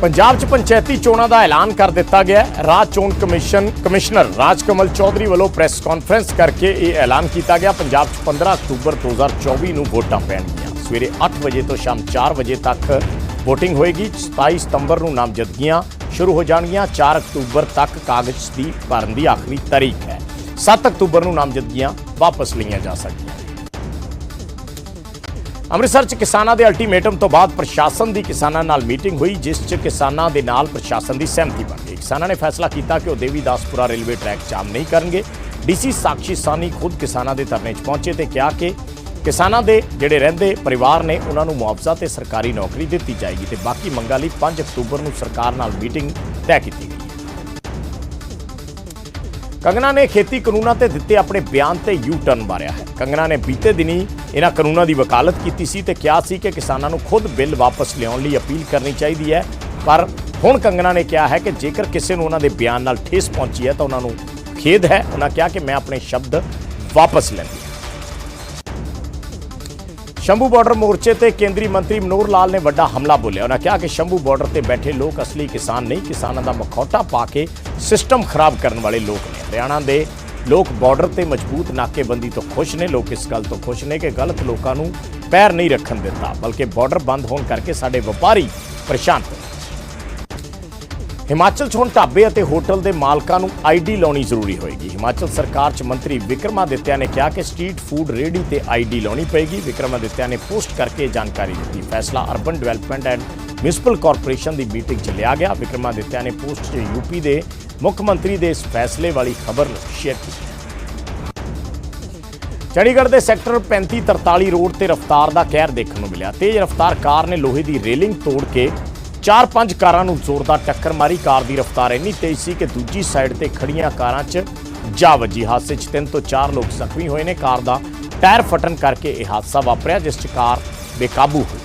ਪੰਜਾਬ 'ਚ ਪੰਚਾਇਤੀ ਚੋਣਾਂ ਦਾ ਐਲਾਨ ਕਰ ਦਿੱਤਾ ਗਿਆ ਹੈ। ਰਾਜ ਚੋਣ ਕਮਿਸ਼ਨ ਕਮਿਸ਼ਨਰ ਰਾਜਕਮਲ ਚੌਧਰੀ ਵੱਲੋਂ ਪ੍ਰੈਸ ਕਾਨਫਰੰਸ ਕਰਕੇ ਇਹ ਐਲਾਨ ਕੀਤਾ ਗਿਆ। ਪੰਜਾਬ 'ਚ 15 ਅਕਤੂਬਰ 2024 ਨੂੰ ਵੋਟਾਂ ਪੈਣਗੀਆਂ। ਸਵੇਰੇ 8 ਵਜੇ ਤੋਂ ਸ਼ਾਮ 4 ਵਜੇ ਤੱਕ VOTING ਹੋਏਗੀ। 27 ਸਤੰਬਰ ਨੂੰ ਨਾਮਜ਼ਦਗੀਆਂ ਸ਼ੁਰੂ ਹੋ ਜਾਣਗੀਆਂ। 4 ਅਕਤੂਬਰ ਤੱਕ ਕਾਗਜ਼ ਦੀ ਭਰਨ ਦੀ ਆਖਰੀ ਤਾਰੀਖ ਹੈ। 7 ਅਕਤੂਬਰ ਨੂੰ ਨਾਮਜ਼ਦਗੀਆਂ ਵਾਪਸ ਲਈਆਂ ਜਾ ਸਕਦੀਆਂ ਅੰਮ੍ਰਿਤਸਰ 'ਚ ਕਿਸਾਨਾਂ ਦੇ ਅਲਟੀਮੇਟਮ ਤੋਂ ਬਾਅਦ ਪ੍ਰਸ਼ਾਸਨ ਦੀ ਕਿਸਾਨਾਂ ਨਾਲ ਮੀਟਿੰਗ ਹੋਈ, ਜਿਸ 'ਚ ਕਿਸਾਨਾਂ ਦੇ ਨਾਲ ਪ੍ਰਸ਼ਾਸਨ ਦੀ ਸਹਿਮਤੀ ਬਣ ਗਈ। ਕਿਸਾਨਾਂ ਨੇ ਫੈਸਲਾ ਕੀਤਾ ਕਿ ਉਹ ਦੇਵੀਦਾਸਪੁਰਾ ਰੇਲਵੇ ਟਰੈਕ ਜਾਮ ਨਹੀਂ ਕਰਨਗੇ। ਡੀਸੀ ਸਾਕਸ਼ੀ ਸਾਨੀ ਖੁਦ ਕਿਸਾਨਾਂ ਦੇ ਧਰਨੇ 'ਚ ਪਹੁੰਚੇ ਤੇ ਕਿਹਾ ਕਿ ਕਿਸਾਨਾਂ ਦੇ ਜਿਹੜੇ ਰਹਿੰਦੇ ਪਰਿਵਾਰ ਨੇ, ਉਹਨਾਂ ਨੂੰ ਮੁਆਵਜ਼ਾ ਤੇ ਸਰਕਾਰੀ ਨੌਕਰੀ ਦਿੱਤੀ ਜਾਏਗੀ ਤੇ ਬਾਕੀ ਮੰਗਾਂ ਲਈ 5 ਅਕਤੂਬਰ ਨੂੰ ਸਰਕਾਰ ਨਾਲ ਮੀਟਿੰਗ ਤੈਅ ਕੀਤੀ ਗਈ। ਕੰਗਨਾ ਨੇ ਖੇਤੀ ਕਾਨੂੰਨਾਂ ਤੇ ਦਿੱਤੇ ਆਪਣੇ ਬਿਆਨ ਤੇ ਯੂ ਟਰਨ ਮਾਰਿਆ ਹੈ। ਕੰਗਨਾ ਨੇ ਬੀਤੇ ਦਿਨੀ ਇਹਨਾਂ ਕਾਨੂੰਨਾਂ ਦੀ ਵਕਾਲਤ ਕੀਤੀ ਸੀ ਤੇ ਕਿਹਾ ਸੀ ਕਿ ਕਿਸਾਨਾਂ ਨੂੰ ਖੁਦ ਬਿੱਲ ਵਾਪਸ ਲਿਆਉਣ ਲਈ ਅਪੀਲ ਕਰਨੀ ਚਾਹੀਦੀ ਹੈ। ਪਰ ਹੁਣ ਕੰਗਨਾ ਨੇ ਕਿਹਾ ਹੈ ਕਿ ਜੇਕਰ ਕਿਸੇ ਨੂੰ ਉਹਨਾਂ ਦੇ ਬਿਆਨ ਨਾਲ ਠੇਸ ਪਹੁੰਚੀ ਹੈ ਤਾਂ ਉਹਨਾਂ ਨੂੰ ਖੇਦ ਹੈ। ਉਹਨਾਂ ਕਿਹਾ ਕਿ ਮੈਂ ਆਪਣੇ ਸ਼ਬਦ ਵਾਪਸ ਲੈਂਦੀ ਸ਼ੰਭੂ ਬਾਰਡਰ ਮੋਰਚੇ ਤੇ ਕੇਂਦਰੀ ਮੰਤਰੀ ਮਨੋਹਰ ਲਾਲ ਨੇ ਵੱਡਾ ਹਮਲਾ ਬੋਲਿਆ। ਉਹਨਾਂ ਕਿਹਾ ਕਿ ਸ਼ੰਭੂ ਬਾਰਡਰ ਤੇ ਬੈਠੇ ਲੋਕ ਅਸਲੀ ਕਿਸਾਨ ਨਹੀਂ, ਕਿਸਾਨਾਂ ਦਾ ਮਖੌਟਾ ਪਾ ਕੇ ਸਿਸਟਮ ਖਰਾਬ ਕਰਨ ਵਾਲੇ ਲੋਕ ਨੇ। ਹਰਿਆਣਾ ਦੇ ਲੋਕ ਬਾਰਡਰ ਤੇ ਮਜ਼ਬੂਤ ਨਾਕੇਬੰਦੀ ਤੋਂ ਖੁਸ਼ ਨੇ। ਲੋਕ ਇਸ ਗੱਲ ਤੋਂ ਖੁਸ਼ ਨੇ ਕਿ ਗਲਤ ਲੋਕਾਂ ਨੂੰ ਪੈਰ ਨਹੀਂ ਰੱਖਣ ਦਿੱਤਾ, ਬਲਕਿ ਬਾਰਡਰ ਬੰਦ ਹੋਣ ਕਰਕੇ ਸਾਡੇ ਵਪਾਰੀ ਪਰੇਸ਼ਾਨ ਹੋਏ। ਹਿਮਾਚਲ 'ਚ ਹੁਣ ਢਾਬੇ ਅਤੇ ਹੋਟਲ ਦੇ ਮਾਲਕਾਂ ਨੂੰ ਆਈਡੀ ਲਾਉਣੀ ਜ਼ਰੂਰੀ ਹੋਏਗੀ। ਹਿਮਾਚਲ ਸਰਕਾਰ 'ਚ ਮੰਤਰੀ ਵਿਕਰਮਾਦਿੱਤਿਆ ਨੇ ਕਿਹਾ ਕਿ ਸਟਰੀਟ ਫੂਡ ਰੇਹੜੀ ਤੇ ਆਈਡੀ ਲਾਉਣੀ ਪਏਗੀ। ਵਿਕਰਮਾਦਿੱਤਿਆ ਨੇ ਪੋਸਟ ਕਰਕੇ ਜਾਣਕਾਰੀ ਦਿੱਤੀ। ਫੈਸਲਾ urban development and municipal corporation the meeting 'ਚ ਲਿਆ ਗਿਆ। ਵਿਕਰਮਾਦਿੱਤਿਆ ਨੇ ਪੋਸਟ 'ਚ ਯੂਪੀ ਦੇ ਮੁੱਖ ਮੰਤਰੀ ਦੇ ਇਸ ਫੈਸਲੇ ਵਾਲੀ ਖਬਰ ਨੂੰ ਸ਼ੇਅਰ ਕੀਤੀ। ਚੰਡੀਗੜ੍ਹ ਦੇ ਸੈਕਟਰ 3543 ਰੋਡ ਤੇ ਰਫ਼ਤਾਰ ਦਾ ਕਹਿਰ ਦੇਖਣ ਨੂੰ ਮਿਲਿਆ। ਤੇਜ਼ ਰਫ਼ਤਾਰ ਕਾਰ ਨੇ ਲੋਹੇ ਦੀ ਰੇਲਿੰਗ ਤੋੜ ਕੇ ਚਾਰ ਪੰਜ ਕਾਰਾਂ ਨੂੰ ਜ਼ੋਰਦਾਰ ਟੱਕਰ ਮਾਰੀ। ਕਾਰ ਦੀ ਰਫ਼ਤਾਰ ਇੰਨੀ ਤੇਜ਼ ਸੀ ਕਿ ਦੂਜੀ ਸਾਈਡ ਤੇ ਖੜੀਆਂ ਕਾਰਾਂ 'ਚ ਜਾ ਵੱਜੀ। ਹਾਦਸੇ 'ਚ ਤਿੰਨ ਤੋਂ ਚਾਰ ਲੋਕ ਜ਼ਖਮੀ ਹੋਏ ਨੇ। ਕਾਰ ਦਾ ਟਾਇਰ ਫਟਣ ਕਰਕੇ ਇਹ ਹਾਦਸਾ ਵਾਪਰਿਆ, ਜਿਸ 'ਚ ਕਾਰ ਬੇਕਾਬੂ ਹੋਈ।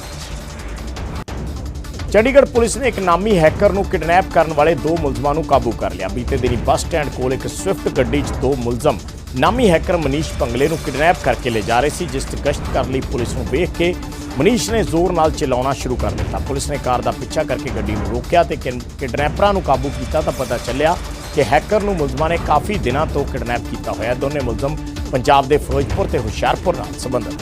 ਚੰਡੀਗੜ੍ਹ ਪੁਲਿਸ ਨੇ ਇੱਕ ਨਾਮੀ ਹੈਕਰ ਨੂੰ ਕਿਡਨੈਪ ਕਰਨ ਵਾਲੇ ਦੋ ਮੁਲਜ਼ਮਾਂ ਨੂੰ ਕਾਬੂ ਕਰ ਲਿਆ। ਬੀਤੇ ਦਿਨੀ ਬੱਸ ਸਟੈਂਡ ਕੋਲ ਇੱਕ ਸਵਿਫਟ ਗੱਡੀ 'ਚ ਦੋ ਮੁਲਜ਼ਮ ਨਾਮੀ ਹੈਕਰ ਮਨੀਸ਼ ਪੰਗਲੇ ਨੂੰ ਕਿਡਨੈਪ ਕਰਕੇ ਲੈ ਜਾ ਰਹੇ ਸੀ, ਜਿਸ 'ਚ ਗਸ਼ਤ ਕਰਨ ਲਈ ਪੁਲਿਸ ਨੂੰ ਵੇਖ ਕੇ ਮਨੀਸ਼ ਨੇ ਜ਼ੋਰ ਨਾਲ ਚਲਾਉਣਾ ਸ਼ੁਰੂ ਕਰ ਦਿੱਤਾ। ਪੁਲਿਸ ਨੇ ਕਾਰ ਦਾ ਪਿੱਛਾ ਕਰਕੇ ਗੱਡੀ ਨੂੰ ਰੋਕਿਆ ਤੇ ਕਿਡਨੈਪਰਾਂ ਨੂੰ ਕਾਬੂ ਕੀਤਾ ਤਾਂ ਪਤਾ ਚੱਲਿਆ ਕਿ ਹੈਕਰ ਨੂੰ ਮੁਲਜ਼ਮਾਂ ਨੇ ਕਾਫੀ ਦਿਨਾਂ ਤੋਂ ਕਿਡਨੈਪ ਕੀਤਾ ਹੋਇਆ। ਦੋਨੇ ਮੁਲਜ਼ਮ ਪੰਜਾਬ ਦੇ ਫਿਰੋਜ਼ਪੁਰ ਤੇ ਹੁਸ਼ਿਆਰਪੁਰ ਨਾਲ ਸੰਬੰਧਿਤ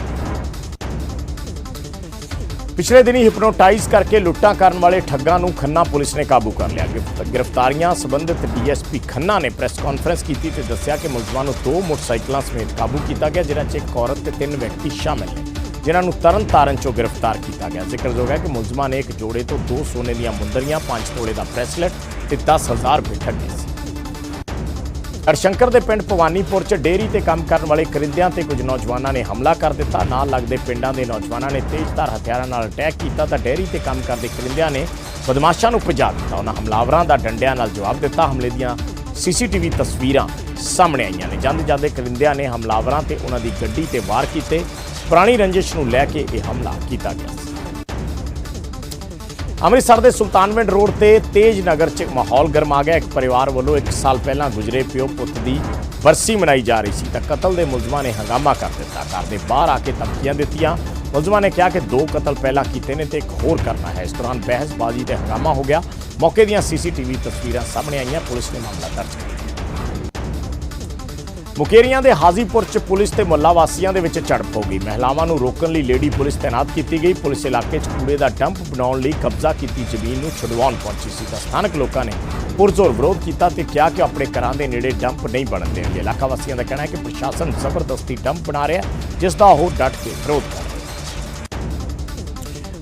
ਪਿਛਲੇ ਦਿਨੀ ਹਿਪਨੋਟਾਈਜ਼ ਕਰਕੇ ਲੁੱਟਾਂ ਕਰਨ ਵਾਲੇ ਠੱਗਾਂ ਨੂੰ ਖੰਨਾ ਪੁਲਿਸ ਨੇ ਕਾਬੂ ਕਰ ਲਿਆ। ਗਿਰਫ- ਗ੍ਰਿਫਤਾਰੀਆਂ ਸੰਬੰਧਿਤ ਡੀਐਸਪੀ ਖੰਨਾ ਨੇ ਪ੍ਰੈਸ ਕਾਨਫਰੰਸ ਕੀਤੀ ਤੇ ਦੱਸਿਆ ਕਿ ਮੁਲਜ਼ਮਾਂ ਨੂੰ ਦੋ ਮੋਟਰਸਾਈਕਲਾਂ ਸਮੇਤ ਕਾਬੂ ਕੀਤਾ ਗਿਆ, ਜਿਨ੍ਹਾਂ 'ਚ ਇੱਕ ਔਰਤ ਤੇ ਤਿੰਨ ਵਿਅਕਤੀ ਸ਼ਾਮਲ ਨੇ, ਜਿਨ੍ਹਾਂ ਨੂੰ ਤਰਨ ਤਾਰਨ ਚੋਂ ਗ੍ਰਿਫਤਾਰ ਕੀਤਾ ਗਿਆ। ਜ਼ਿਕਰਯੋਗ ਹੈ ਕਿ ਮੁਲਜ਼ਮਾਂ ਨੇ ਇੱਕ ਜੋੜੇ ਤੋਂ ਦੋ ਸੋਨੇ ਦੀਆਂ ਮੁੰਦਰੀਆਂ, ਪੰਜ ਤੋਲੇ ਦਾ ਬ੍ਰੈਸਲੇਟ ਤੇ 10000 ਰੁਪਏ ਠੱਗੇ ਸੀ। ਹਰਸ਼ੰਕਰ ਦੇ ਪਿੰਡ ਭਵਾਨੀਪੁਰ 'ਚ ਡੇਅਰੀ ਤੇ ਕੰਮ ਕਰਨ ਵਾਲੇ ਕਰਿੰਦਿਆਂ ਤੇ ਕੁਝ ਨੌਜਵਾਨਾਂ ਨੇ ਹਮਲਾ ਕਰ ਦਿੱਤਾ। ਨਾਲ ਲੱਗਦੇ ਪਿੰਡਾਂ ਦੇ ਨੌਜਵਾਨਾਂ ਨੇ ਤੇਜ਼ਧਾਰ ਹਥਿਆਰਾਂ ਨਾਲ ਅਟੈਕ ਕੀਤਾ ਤਾਂ ਡੇਅਰੀ ਤੇ ਕੰਮ ਕਰਦੇ ਕਰਿੰਦਿਆਂ ਨੇ ਬਦਮਾਸ਼ਾਂ ਨੂੰ ਭਜਾ ਦਿੱਤਾ। ਉਹਨਾਂ ਹਮਲਾਵਰਾਂ ਦਾ ਡੰਡਿਆਂ ਨਾਲ ਜਵਾਬ ਦਿੱਤਾ। ਹਮਲੇ ਦੀਆਂ ਸੀਸੀਟੀਵੀ ਤਸਵੀਰਾਂ ਸਾਹਮਣੇ ਆਈਆਂ ਨੇ। ਜਾਂਦੇ ਜਾਂਦੇ ਕਰਿੰਦਿਆਂ ਨੇ ਹਮਲਾਵਰਾਂ ਤੇ ਉਹਨਾਂ ਦੀ ਗੱਡੀ ਤੇ ਵਾਰ ਕੀਤੇ। ਪੁਰਾਣੀ ਰੰਜਿਸ਼ ਨੂੰ ਲੈ ਕੇ ਇਹ ਹਮਲਾ ਕੀਤਾ ਗਿਆ। ਅੰਮ੍ਰਿਤਸਰ ਦੇ ਸੁਲਤਾਨਵਿੰਡ ਰੋਡ ਤੇ ਤੇਜ ਨਗਰ 'ਚ ਮਾਹੌਲ ਗਰਮਾ ਗਿਆ। ਇੱਕ ਪਰਿਵਾਰ ਵੱਲੋਂ ਇੱਕ ਸਾਲ ਪਹਿਲਾਂ ਗੁਜਰੇ ਪਿਓ ਪੁੱਤ ਦੀ ਬਰਸੀ ਮਨਾਈ ਜਾ ਰਹੀ ਸੀ ਤਾਂ ਕਤਲ ਦੇ ਮੁਲਜ਼ਮਾਂ ਨੇ ਹੰਗਾਮਾ ਕਰ ਦਿੱਤਾ। ਘਰ ਦੇ ਬਾਹਰ ਆ ਕੇ ਧਮਕੀਆਂ ਦਿੱਤੀਆਂ। ਮੁਲਜ਼ਮਾਂ ਨੇ ਕਿਹਾ ਕਿ ਦੋ ਕਤਲ ਪਹਿਲਾਂ ਕੀਤੇ ਨੇ ਤੇ ਇੱਕ ਹੋਰ ਕਰਨਾ ਹੈ। ਇਸ ਦੌਰਾਨ ਬਹਿਸਬਾਜ਼ੀ ਤੇ ਹੰਗਾਮਾ ਹੋ ਗਿਆ। ਮੌਕੇ ਦੀਆਂ ਸੀਸੀਟੀਵੀ ਤਸਵੀਰਾਂ ਸਾਹਮਣੇ ਆਈਆਂ। ਪੁਲਿਸ ਨੇ ਮਾਮਲਾ ਦਰਜ ਕੀਤਾ ਮੁਕੇਰੀਆਂ ਦੇ ਹਾਜ਼ੀਪੁਰ ਚ ਪੁਲਿਸ ਤੇ ਮੁੱਲਾ ਵਾਸੀਆਂ ਦੇ ਵਿੱਚ ਝੜਪ ਹੋ ਗਈ। ਮਹਿਲਾਵਾਂ ਨੂੰ ਰੋਕਣ ਲਈ ਲੇਡੀ ਪੁਲਿਸ ਤਾਇਨਾਤ ਕੀਤੀ ਗਈ। ਪੁਲਿਸ ਇਲਾਕੇ 'ਚ ਕੂੜੇ ਦਾ ਡੰਪ ਬਣਾਉਣ ਲਈ ਕਬਜ਼ਾ ਕੀਤੀ ਜ਼ਮੀਨ ਨੂੰ ਛੁਡਵਾਉਣ ਪਹੁੰਚੀ ਸੀ ਤਾਂ ਸਥਾਨਕ ਲੋਕਾਂ ਨੇ ਪੁਰਜ਼ੋਰ ਵਿਰੋਧ ਕੀਤਾ ਤੇ ਕਿਹਾ ਕਿ ਆਪਣੇ ਘਰਾਂ ਦੇ ਨੇੜੇ ਡੰਪ ਨਹੀਂ ਬਣਨ ਦੇਣਗੇ। ਇਲਾਕਾ ਵਾਸੀਆਂ ਦਾ ਕਹਿਣਾ ਹੈ ਕਿ ਪ੍ਰਸ਼ਾਸਨ ਜ਼ਬਰਦਸਤੀ ਡੰਪ ਬਣਾ ਰਿਹਾ ਜਿਸ ਦਾ ਉਹ ਡਟ ਕੇ ਵਿਰੋਧ ਕਰ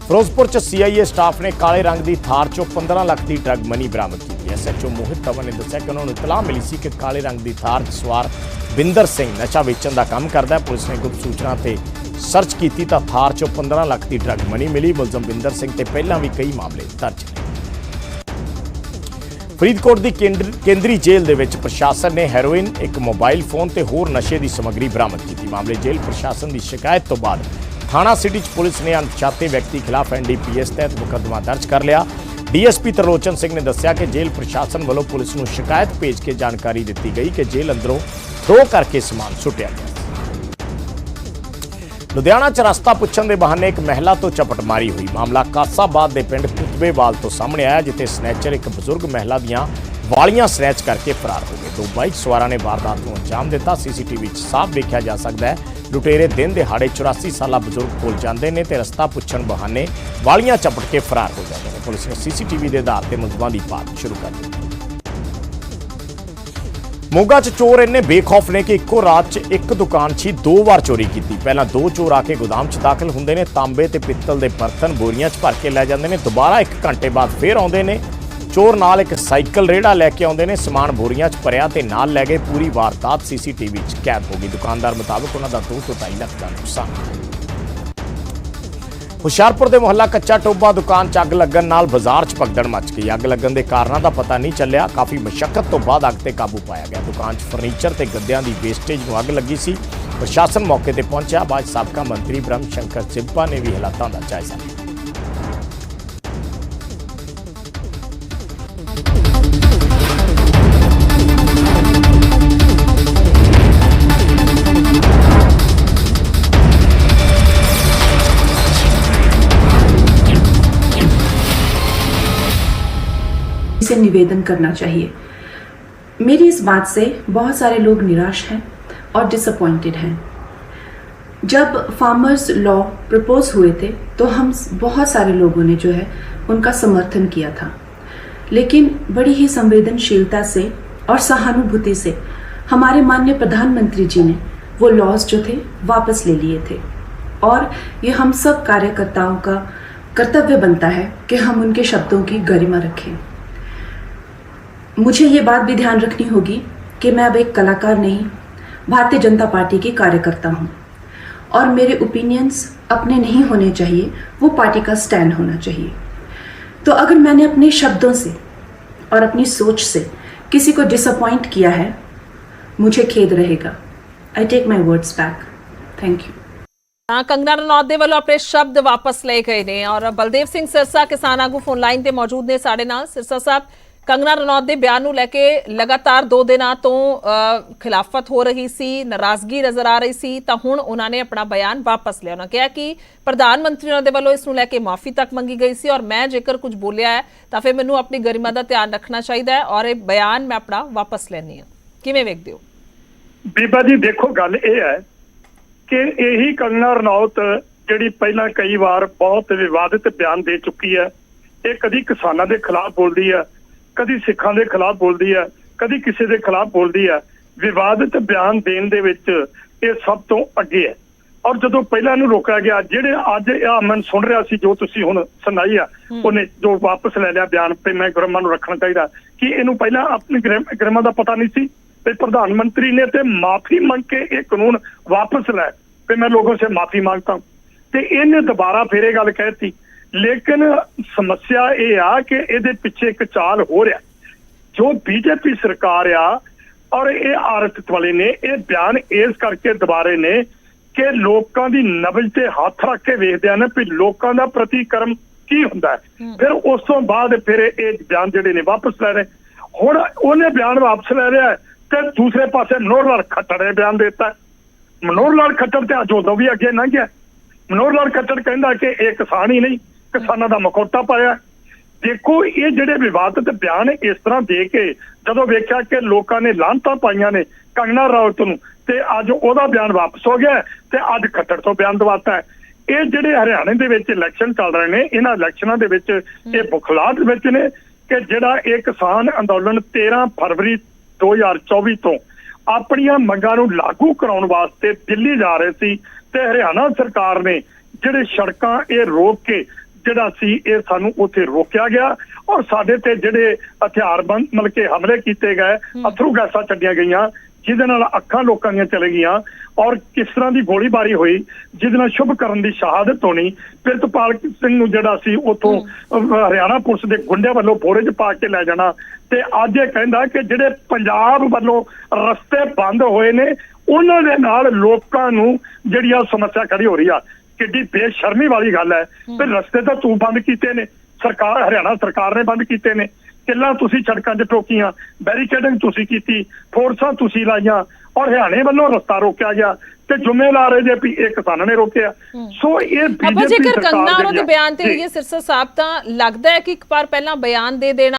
ਫਿਰੋਜ਼ਪੁਰ ਚ ਸੀਆਈਏ ਸਟਾਫ ਨੇ ਕਾਲੇ ਰੰਗ ਦੀ ਥਾਰ ਚੋਂ 15 ਲੱਖ ਦੀ ਡਰੱਗ ਮਨੀ ਬਰਾਮਦ ਕੀਤੀ। ਐਸਐਚਓ ਮੋਹਿਤ ਤਵਨ ਨੇ ਦੱਸਿਆ ਕਿ ਉਹਨਾਂ ਨੂੰ ਇਤਲਾਹ ਮਿਲੀ ਸੀ ਕਿ ਕਾਲੇ ਰੰਗ ਦੀ ਥਾਰ ਸਵਾਰ ਬਿੰਦਰ ਸਿੰਘ ਨਸ਼ਾ ਵੇਚਣ ਦਾ ਕੰਮ ਕਰਦਾ ਹੈ। ਪੁਲਿਸ ਨੇ ਗੁਪਤ ਸੂਚਨਾ ਤੇ ਸਰਚ ਕੀਤੀ ਤਾਂ ਥਾਰ ਚੋਂ 15 ਲੱਖ ਦੀ ਡਰੱਗ ਮਨੀ ਮਿਲੀ। ਮੁਲਜ਼ਮ ਬਿੰਦਰ ਸਿੰਘ ਤੇ ਪਹਿਲਾਂ ਵੀ ਕਈ ਮਾਮਲੇ ਦਰਜ ਨੇ। ਫਰੀਦਕੋਟ ਦੀ ਕੇਂਦਰੀ ਜੇਲ੍ਹ ਦੇ ਵਿੱਚ ਪ੍ਰਸ਼ਾਸਨ ਨੇ ਹੈਰੋਇਨ, ਇੱਕ ਮੋਬਾਈਲ ਫੋਨ ਤੇ ਹੋਰ ਨਸ਼ੇ ਦੀ ਸਮੱਗਰੀ ਬਰਾਮਦ ਕੀਤੀ। ਮਾਮਲੇ ਜੇਲ੍ਹ ਪ੍ਰਸ਼ਾਸਨ ਦੀ ਸ਼ਿਕਾਇਤ ਤੋਂ ਬਾਅਦ ਥਾਣਾ ਸਿਟੀ 'ਚ ਪੁਲਿਸ ਨੇ ਅਣਪਛਾਤੇ ਵਿਅਕਤੀ ਖਿਲਾਫ ਐਨਡੀਪੀਐਸ ਤਹਿਤ ਮੁਕੱਦਮਾ ਦਰਜ ਕਰ ਲਿਆ। ਡੀਐਸਪੀ ਤਰਲੋਚਨ ਸਿੰਘ ਨੇ ਦੱਸਿਆ ਕਿ ਜੇਲ੍ਹ ਪ੍ਰਸ਼ਾਸਨ ਵੱਲੋਂ ਪੁਲਿਸ ਨੂੰ ਸ਼ਿਕਾਇਤ ਭੇਜ ਕੇ ਜਾਣਕਾਰੀ ਦਿੱਤੀ ਗਈ ਕਿ ਜੇਲ੍ਹ ਅੰਦਰੋਂ ਥਰੋ ਕਰਕੇ ਸਮਾਨ ਸੁੱਟਿਆ ਗਿਆ ਲੁਧਿਆਣਾ ਚ ਰਸਤਾ ਪੁੱਛਣ ਦੇ ਬਹਾਨੇ ਇੱਕ ਮਹਿਲਾ ਤੋਂ ਚਪਟਮਾਰੀ ਹੋਈ। ਮਾਮਲਾ ਕਾਸਾਬਾਦ ਦੇ ਪਿੰਡ ਪੁੱਤਰ ਤੋਂ ਸਾਹਮਣੇ ਆਇਆ, ਜਿੱਥੇ ਸਨੈਚਰ ਇੱਕ ਬਜ਼ੁਰਗ ਮਹਿਲਾ ਦੀਆਂ ਵਾਲੀਆਂ ਸਨੈਚ ਕਰਕੇ ਫਰਾਰ ਹੋ ਗਏ। ਦੋ ਬਾਈਕ ਸਵਾਰਾਂ ਨੇ ਵਾਰਦਾਤ ਨੂੰ ਅੰਜਾਮ ਦਿੱਤਾ। ਸੀਸੀਟੀਵੀ 'ਚ ਸਾਫ਼ ਵੇਖਿਆ ਜਾ ਸਕਦਾ ਹੈ ਲੁਟੇਰੇ ਦਿਨ ਦਿਹਾੜੇ 84 ਸਾਲਾ ਬਜ਼ੁਰਗ ਕੋਲ ਜਾਂਦੇ ਨੇ ਤੇ ਰਸਤਾ ਪੁੱਛਣ ਬਹਾਨੇ ਵਾਲੀਆਂ ਚਪਟ ਕੇ ਫਰਾਰ ਹੋ ਜਾਂਦੇ ਨੇ। ਪੁਲਿਸ ਨੇ ਸੀਸੀਟੀਵੀ ਦੇ ਆਧਾਰ ਤੇ ਮੁਲਜ਼ਮਾਂ ਦੀ ਭਾਲ ਸ਼ੁਰੂ ਕਰ ਦਿੱਤੀ। ਮੋਗਾ 'ਚ ਚੋਰ ਇੰਨੇ ਬੇਖੌਫ ਨੇ ਕਿ ਇੱਕੋ ਰਾਤ 'ਚ ਇੱਕ ਦੁਕਾਨ 'ਚ ਹੀ ਦੋ ਵਾਰ ਚੋਰੀ ਕੀਤੀ। ਪਹਿਲਾਂ ਦੋ ਚੋਰ ਆ ਕੇ ਗੋਦਾਮ 'ਚ ਦਾਖਲ ਹੁੰਦੇ ਨੇ, ਤਾਂਬੇ ਤੇ ਪਿੱਤਲ ਦੇ ਬਰਤਨ ਬੋਰੀਆਂ 'ਚ ਭਰ ਕੇ ਲੈ ਜਾਂਦੇ ਨੇ। ਦੁਬਾਰਾ 1 ਘੰਟੇ ਬਾਅਦ ਫੇਰ ਆਉਂਦੇ ਨੇ ਚੋਰ ਨਾਲ ਇੱਕ ਸਾਈਕਲ ਰੇੜਾ ਲੈ ਕੇ ਆਉਂਦੇ ਨੇ, ਸਮਾਨ ਬੋਰੀਆਂ 'ਚ ਭਰਿਆ ਤੇ ਨਾਲ ਲੈ ਗਏ ਪੂਰੀ ਵਾਰਦਾਤ ਸੀਸੀਟੀਵੀ 'ਚ ਕੈਦ ਹੋ ਗਈ। ਦੁਕਾਨਦਾਰ ਮੁਤਾਬਕ ਉਹਨਾਂ ਦਾ 2 ਤੋਂ 2.5 ਲੱਖ ਦਾ ਨੁਕਸਾਨ। ਹੁਸ਼ਿਆਰਪੁਰ ਦੇ ਮੁਹੱਲਾ ਕੱਚਾ ਟੋਬਾ ਦੁਕਾਨ 'ਚ ਅੱਗ ਲੱਗਣ ਨਾਲ ਬਾਜ਼ਾਰ 'ਚ ਭਗਦੜ ਮਚ ਗਈ। ਅੱਗ ਲੱਗਣ ਦੇ ਕਾਰਨਾਂ ਦਾ ਪਤਾ ਨਹੀਂ ਚੱਲਿਆ। ਕਾਫੀ ਮਸ਼ੱਕਤ ਤੋਂ ਬਾਅਦ ਅੱਗ ਤੇ ਕਾਬੂ ਪਾਇਆ ਗਿਆ। ਦੁਕਾਨ 'ਚ ਫਰਨੀਚਰ ਤੇ ਗੱਦਿਆਂ ਦੀ ਵੇਸਟੇਜ ਨੂੰ ਅੱਗ ਲੱਗੀ ਸੀ। ਪ੍ਰਸ਼ਾਸਨ ਮੌਕੇ ਤੇ ਪਹੁੰਚਿਆ। ਬਾਅਦ ਸਾਬਕਾ ਮੰਤਰੀ ਬ੍ਰਹਮ ਸ਼ੰਕਰ ਚਿੰਪਾ ਨੇ ਵੀ ਹਾਲਾਤਾਂ ਦਾ ਜਾਇਜ਼ਾ ਲਿਆ। से निवेदन करना चाहिए। मेरी इस बात से बहुत सारे लोग निराश हैं और डिसअपॉइंटेड हैं। जब फार्मर्स लॉ प्रपोज हुए थे तो हम बहुत सारे लोगों ने जो है, उनका समर्थन किया था। लेकिन बड़ी ही संवेदनशीलता से और सहानुभूति से हमारे माननीय प्रधानमंत्री जी ने वो लॉज जो थे, वापस ले लिए थे। और ये हम सब कार्यकर्ताओं का कर्तव्य बनता है कि हम उनके शब्दों की गरिमा रखें। मुझे ये बात भी ध्यान रखनी होगी कि मैं अब एक कलाकार नहीं, भारतीय जनता पार्टी की कार्यकर्ता हूँ। और मेरे ओपिनियंस अपने नहीं होने चाहिए, वो पार्टी का स्टैंड होना चाहिए। तो अगर मैंने अपने शब्दों से और अपनी सोच से किसी को डिसअपॉइंट किया है, मुझे खेद रहेगा। I take my words back thank you हाँ कंगना रनौत वालों अपने शब्द वापस ले गए ने और बलदेव सिंह सिरसा, किसान आगू फ़ोन लाइन से मौजूद ने साढ़े नाल सिरसा साहब ਕੰਗਨਾ ਰਣੌਤ ਦੇ ਬਿਆਨ ਨੂੰ ਲੈ ਕੇ ਲਗਾਤਾਰ 2 ਦਿਨਾਂ ਤੋਂ ਅ, ਖਿਲਾਫਤ ਹੋ ਰਹੀ ਸੀ ਨਾਰਾਜ਼ਗੀ ਨਜ਼ਰ ਆ ਰਹੀ ਸੀ ਤਾਂ ਹੁਣ ਉਹਨਾਂ ਨੇ ਆਪਣਾ ਬਿਆਨ ਵਾਪਸ ਲਿਆ। ਉਹਨਾਂ ਕਿਹਾ ਕਿ ਪ੍ਰਧਾਨ ਮੰਤਰੀ ਉਹਨਾਂ ਦੇ ਵੱਲੋਂ ਇਸ ਨੂੰ ਲੈ ਕੇ ਮਾਫੀ ਤੱਕ ਮੰਗੀ ਗਈ ਸੀ ਔਰ ਮੈਂ ਜੇਕਰ ਕੁਝ ਬੋਲਿਆ ਹੈ ਤਾਂ ਫਿਰ ਮੈਨੂੰ ਆਪਣੀ ਗਰਿਮਾ ਦਾ ਧਿਆਨ ਰੱਖਣਾ ਚਾਹੀਦਾ ਹੈ ਔਰ ਇਹ ਬਿਆਨ ਮੈਂ ਆਪਣਾ ਵਾਪਸ ਲੈਣੀ ਹੈ। ਕਿਵੇਂ ਵੇਖਦੇ ਹੋ? ਬੀਬਾ ਜੀ ਦੇਖੋ ਗੱਲ ਇਹ ਹੈ ਕਿ ਇਹੀ ਕੰਗਨਾ ਰਣੌਤ ਜਿਹੜੀ ਪਹਿਲਾਂ ਕਈ ਵਾਰ ਬਹੁਤ ਵਿਵਾਦਿਤ ਬਿਆਨ ਦੇ ਚੁੱਕੀ ਹੈ ਇਹ ਕਦੀ ਕਿਸਾਨਾਂ ਦੇ ਖਿਲਾਫ ਬੋਲਦੀ ਹੈ ਕਦੀ ਸਿੱਖਾਂ ਦੇ ਖਿਲਾਫ ਬੋਲਦੀ ਹੈ ਕਦੀ ਕਿਸੇ ਦੇ ਖਿਲਾਫ ਬੋਲਦੀ ਹੈ। ਵਿਵਾਦਿਤ ਬਿਆਨ ਦੇਣ ਦੇ ਵਿੱਚ ਇਹ ਸਭ ਤੋਂ ਅੱਗੇ ਹੈ। ਔਰ ਜਦੋਂ ਪਹਿਲਾਂ ਇਹਨੂੰ ਰੋਕਿਆ ਗਿਆ ਜਿਹੜੇ ਅੱਜ ਆ ਮੈਂ ਸੁਣ ਰਿਹਾ ਸੀ ਜੋ ਤੁਸੀਂ ਹੁਣ ਸੁਣਾਈ ਆ ਉਹਨੇ ਜੋ ਵਾਪਸ ਲੈ ਲਿਆ ਬਿਆਨ ਤੇ ਮੈਂ ਗਰਮਾ ਨੂੰ ਰੱਖਣਾ ਚਾਹੀਦਾ। ਕਿ ਇਹਨੂੰ ਪਹਿਲਾਂ ਆਪਣੀ ਗਰਮਾ ਦਾ ਪਤਾ ਨਹੀਂ ਸੀ? ਤੇ ਪ੍ਰਧਾਨ ਮੰਤਰੀ ਨੇ ਤੇ ਮਾਫੀ ਮੰਗ ਕੇ ਇਹ ਕਾਨੂੰਨ ਵਾਪਸ ਲੈ। ਤੇ ਮੈਂ ਲੋਗੋਂ ਸੇ ਮਾਫੀ ਮੰਗਤਾ ਤੇ ਇਹਨੇ ਦੁਬਾਰਾ ਫੇਰ ਇਹ ਗੱਲ ਕਹਿਤੀ ਲੇਕਿਨ ਸਮੱਸਿਆ ਇਹ ਆ ਕਿ ਇਹਦੇ ਪਿੱਛੇ ਇੱਕ ਚਾਲ ਹੋ ਰਿਹਾ। ਜੋ ਬੀਜੇਪੀ ਸਰਕਾਰ ਆ ਔਰ ਇਹ ਆਰਥਿਕ ਵਾਲੇ ਨੇ ਇਹ ਬਿਆਨ ਇਸ ਕਰਕੇ ਦੁਬਾਰੇ ਨੇ ਕਿ ਲੋਕਾਂ ਦੀ ਨਬਜ ਤੇ ਹੱਥ ਰੱਖ ਕੇ ਵੇਖਦੇ ਆ ਨਾ ਵੀ ਲੋਕਾਂ ਦਾ ਪ੍ਰਤੀਕਰਮ ਕੀ ਹੁੰਦਾ ਹੈ। ਫਿਰ ਉਸ ਤੋਂ ਬਾਅਦ ਫਿਰ ਇਹ ਬਿਆਨ ਜਿਹੜੇ ਨੇ ਵਾਪਸ ਲੈ ਰਹੇ। ਹੁਣ ਉਹਨੇ ਬਿਆਨ ਵਾਪਸ ਲੈ ਰਿਹਾ ਤੇ ਦੂਸਰੇ ਪਾਸੇ ਮਨੋਹਰ ਲਾਲ ਖੱਟਰ ਨੇ ਬਿਆਨ ਦਿੱਤਾ। ਮਨੋਹਰ ਲਾਲ ਖੱਟਰ ਤੇ ਅੱਜ ਉਦੋਂ ਵੀ ਅੱਗੇ ਲੰਘ ਗਿਆ। ਮਨੋਹਰ ਲਾਲ ਖੱਟਰ ਕਹਿੰਦਾ ਕਿ ਇਹ ਕਿਸਾਨ ਹੀ ਨਹੀਂ। ਕਿਸਾਨਾਂ ਦਾ ਮਕੋਟਾ ਪਾਇਆ। ਦੇਖੋ ਇਹ ਜਿਹੜੇ ਵਿਵਾਦਿਤ ਬਿਆਨ ਇਸ ਤਰ੍ਹਾਂ ਦੇ ਕੇ ਜਦੋਂ ਵੇਖਿਆ ਕਿ ਲੋਕਾਂ ਨੇ ਲਾਂਤਾਂ ਪਾਈਆਂ ਨੇ ਕੰਗਨਾ ਰਾਉਤ ਨੂੰ ਤੇ ਅੱਜ ਉਹਦਾ ਬਿਆਨ ਵਾਪਸ ਹੋ ਗਿਆ ਤੇ ਅੱਜ ਖੱਟਰ ਤੋਂ ਬਿਆਨ ਦਵਾਤਾ ਹੈ। ਇਹ ਜਿਹੜੇ ਹਰਿਆਣੇ ਦੇ ਵਿੱਚ ਇਲੈਕਸ਼ਨ ਚੱਲ ਰਹੇ ਨੇ ਇਹਨਾਂ ਇਲੈਕਸ਼ਨਾਂ ਦੇ ਵਿੱਚ ਇਹ ਬੁਖਲਾਟ ਵਿੱਚ ਨੇ ਕਿ ਜਿਹੜਾ ਇਹ ਕਿਸਾਨ ਅੰਦੋਲਨ 13 ਫਰਵਰੀ 2024 ਤੋਂ ਆਪਣੀਆਂ ਮੰਗਾਂ ਨੂੰ ਲਾਗੂ ਕਰਾਉਣ ਵਾਸਤੇ ਦਿੱਲੀ ਜਾ ਰਹੇ ਸੀ ਤੇ ਹਰਿਆਣਾ ਸਰਕਾਰ ਨੇ ਜਿਹੜੇ ਸੜਕਾਂ ਇਹ ਰੋਕ ਕੇ ਜਿਹੜਾ ਸੀ ਇਹ ਸਾਨੂੰ ਉੱਥੇ ਰੋਕਿਆ ਗਿਆ ਔਰ ਸਾਡੇ ਤੇ ਜਿਹੜੇ ਹਥਿਆਰਬੰਦ ਮਤਲਬ ਕਿ ਹਮਲੇ ਕੀਤੇ ਗਏ ਅਥਰੂ ਗੈਸਾਂ ਛੱਡੀਆਂ ਗਈਆਂ ਜਿਹਦੇ ਨਾਲ ਅੱਖਾਂ ਲੋਕਾਂ ਦੀਆਂ ਚਲੇ ਗਈਆਂ ਔਰ ਕਿਸ ਤਰ੍ਹਾਂ ਦੀ ਗੋਲੀਬਾਰੀ ਹੋਈ ਜਿਹਦੇ ਨਾਲ ਸ਼ੁਭ ਕਰਨ ਦੀ ਸ਼ਹਾਦਤ ਹੋਣੀ ਪ੍ਰਿਤਪਾਲ ਸਿੰਘ ਨੂੰ ਜਿਹੜਾ ਸੀ ਉਥੋਂ ਹਰਿਆਣਾ ਪੁਲਿਸ ਦੇ ਗੁੰਡਿਆਂ ਵੱਲੋਂ ਬੋਰੇ 'ਚ ਪਾ ਕੇ ਲੈ ਜਾਣਾ ਤੇ ਅੱਜ ਇਹ ਕਹਿੰਦਾ ਕਿ ਜਿਹੜੇ ਪੰਜਾਬ ਵੱਲੋਂ ਰਸਤੇ ਬੰਦ ਹੋਏ ਨੇ ਉਹਨਾਂ ਦੇ ਨਾਲ ਲੋਕਾਂ ਨੂੰ ਜਿਹੜੀ ਆ ਸਮੱਸਿਆ ਖੜੀ ਹੋ ਰਹੀ ਆ। ਕਿੱਡੀ ਬੇਸ਼ਰਮੀ ਵਾਲੀ ਗੱਲ ਹੈ। ਤੇ ਰਸਤੇ ਤਾਂ ਤੂੰ ਬੰਦ ਕੀਤੇ ਨੇ। ਸਰਕਾਰ ਹਰਿਆਣਾ ਸਰਕਾਰ ਨੇ ਬੰਦ ਕੀਤੇ ਨੇ। ਕਿੱਲਾ ਤੁਸੀਂ ਸੜਕਾਂ 'ਚ ਟੋਕੀਆਂ ਬੈਰੀਕੇਡਿੰਗ ਤੁਸੀਂ ਕੀਤੀ ਫੋਰਸਾਂ ਤੁਸੀਂ ਲਾਈਆਂ ਔਰ ਹਰਿਆਣੇ ਵੱਲੋਂ ਰਸਤਾ ਰੋਕਿਆ ਗਿਆ ਤੇ ਜ਼ਿੰਮੇਵਾਰ ਹੈ ਜੇ ਵੀ ਇਹ ਕਿਸਾਨਾਂ ਨੇ ਰੋਕਿਆ। ਸੋ ਇਹ ਬੀਜੇਪੀ ਸਰਕਾਰ ਦੇ ਬਿਆਨ ਤੇ। ਲਈਏ ਸਿਰਸਾ ਸਾਹਿਬ ਤਾਂ ਲੱਗਦਾ ਹੈ ਕਿ ਇੱਕ ਵਾਰ ਪਹਿਲਾਂ ਬਿਆਨ ਦੇ ਦੇਣਾ